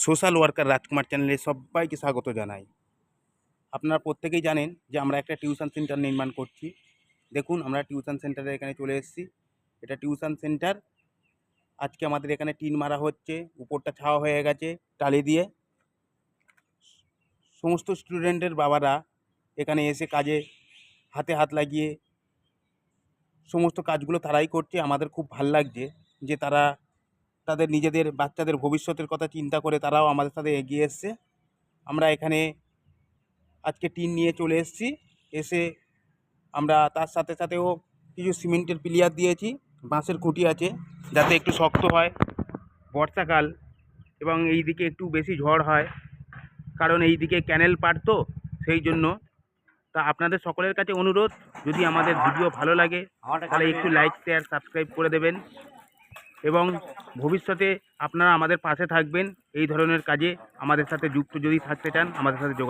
Social worker রাজকুমার চ্যানেলে সবাইকে স্বাগত জানাই। আপনারা প্রত্যেকেই জানেন যে আমরা একটা টিউশন সেন্টার নির্মাণ করছি। দেখুন, আমরা টিউশন সেন্টারে এখানে চলে এসেছি। এটা টিউশন সেন্টার। আজকে আমাদের এখানে টিন মারা হচ্ছে, উপরটা ছাওয়া হয়ে গেছে টালি দিয়ে। সমস্ত স্টুডেন্টের বাবারা এখানে এসে কাজে হাতে হাত লাগিয়ে সমস্ত কাজগুলো তারাই করছে। আমাদের খুব ভালো লাগছে যে তারা তাদের নিজেদের বাচ্চাদের ভবিষ্যতের কথা চিন্তা করে তারাও আমাদের সাথে এগিয়ে এসছে। আমরা এখানে আজকে টিন নিয়ে চলে এসেছি। এসে আমরা তার সাথে সাথেও কিছু সিমেন্টের পিলিয়ার দিয়েছি, বাঁশের খুঁটি আছে, যাতে একটু শক্ত হয় বর্ষাকাল এবং এই দিকে একটু বেশি ঝড় হয়। কারণ এই দিকে ক্যানেল পার তো, সেই জন্য। তা আপনাদের সকলের কাছে অনুরোধ, যদি আমাদের ভিডিও ভালো লাগে, তাহলে একটু লাইক শেয়ার সাবস্ক্রাইব করে দেবেন। এবং ভবিষ্যতে আপনারা আমাদের পাশে থাকবেন। এই ধরনের কাজে আমাদের সাথে যুক্ত যদি থাকতে চান, আমাদের সাথে যোগাযোগ